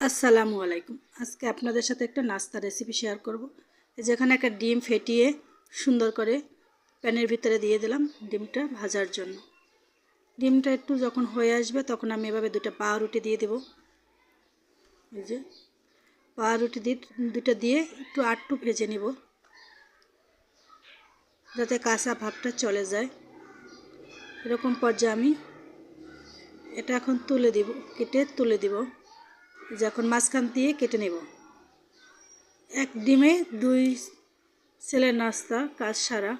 আসসালামু আলাইকুম। আজকে আপনাদের সাথে একটা নাস্তা রেসিপি শেয়ার করব। যেখানে একটা ডিম ফেটিয়ে সুন্দর করে প্যানের ভিতরে দিয়ে দিলাম ডিমটা ভাজার জন্য। ডিমটা একটু যখন হয়ে আসবে তখন আমি এভাবে দুটা পাউরুটি দিয়ে দেব। এই যে পাউরুটি দিয়ে দুটা দিয়ে একটু আটটু ভেজে নিব। যাতে কাঁচা ভাবটা চলে যায়। এরকম পর্যায়ে আমি এটা এখন তুলে দিব, কেটে তুলে দিব। যে এখন মাঝখান দিয়ে কেটে নেব। এক ডিমে দুই ছেলের নাস্তা, কাজ সারা।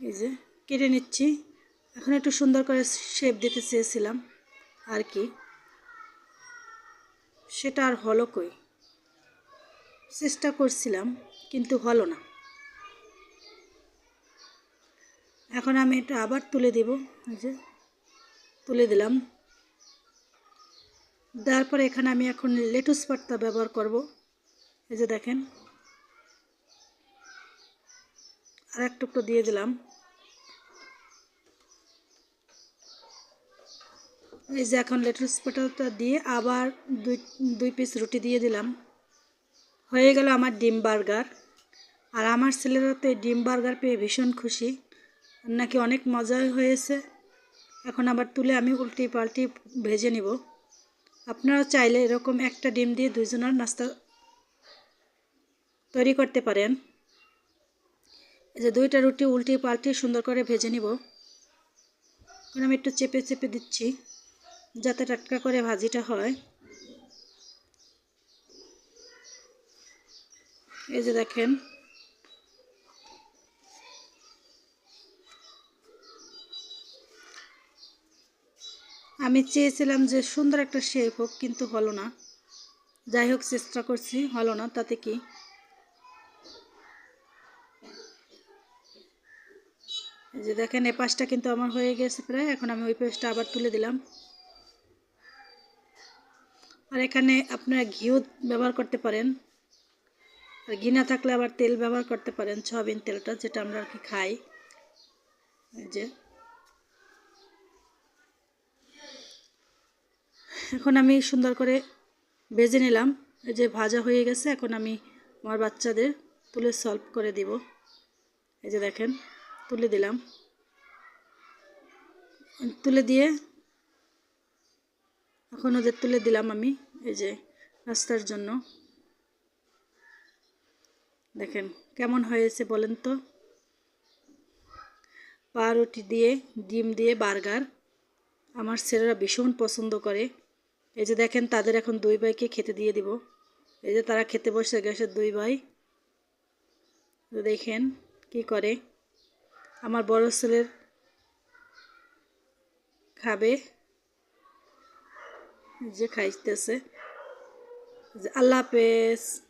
এই যে, কেটে নিচ্ছি। এখন একটু সুন্দর করে শেপ দিতে চেয়েছিলাম। আর কি? সেটা আর হলো কই? চেষ্টা করছিলাম, কিন্তু হলো না। এখন আমি এটা আবার তুলে দেব। যে, তুলে দিলাম। দেওয়ার পরে এখানে আমি এখন লেটুস পাত্তা ব্যবহার করব। এই যে দেখেন। আর এক টুকরো দিয়ে দিলাম। এই যে এখন লেটুস পাতাটা দিয়ে আবার দুই দুই পিস রুটি দিয়ে দিলাম। হয়ে গেল আমার ডিম বার্গার। আর আমার ছেলেরা তো এই ডিম বার্গার পেয়ে ভীষণ খুশি। নাকি অনেক মজা হয়েছে। এখন আবার তুলে আমি উল্টি পাল্টি ভেজে নিব। আপনারা চাইলে এরকম একটা ডিম দিয়ে দুইজনের নাস্তা তৈরি করতে পারেন। এই যে দুইটা রুটি উল্টি পাল্টি সুন্দর করে ভেজে নিব। এখন আমি একটু চেপে চেপে দিচ্ছি, যাতে টাটকা করে ভাজিটা হয়। এই যে দেখেন আমি চেয়েছিলাম যে সুন্দর একটা শেপ হোক, কিন্তু হলো না। যাই হোক, চেষ্টা করছি, হলো না, তাতে কি? যে দেখেন এ পাশটা কিন্তু আমার হয়ে গেছে প্রায়, এখন আমি ওই পাশটা আবার তুলে দিলাম। আর এখানে আপনারা ঘিও ব্যবহার করতে পারেন। আর ঘি না থাকলে আবার তেল ব্যবহার করতে পারেন, সয়াবিন তেলটা, যেটা আমরা আর কি খাই। যে। এখন আমি সুন্দর করে ভেজে নিলাম। এই যে ভাজা হয়ে গেছে, এখন আমি আমার বাচ্চাদের তুলে সলভ করে দিব। এই যে দেখেন, তুলে দিলাম। তুলে দিয়ে এখন ওদের তুলে দিলাম আমি এই যে নাস্তার জন্য। দেখেন কেমন হয়েছে বলেন তো? পাউরুটি দিয়ে, ডিম দিয়ে, বার্গার। আমার ছেলেরা ভীষণ পছন্দ করে। এই যে দেখেন, তাদের এখন দুই ভাইকে খেতে দিয়ে দিব। এই যে তারা খেতে বসে গেছে, দুই ভাই। দেখেন কি করে। আমার বড় ছেলের খাবে। যে খাইতেছে। আল্লাহ হাফেজ।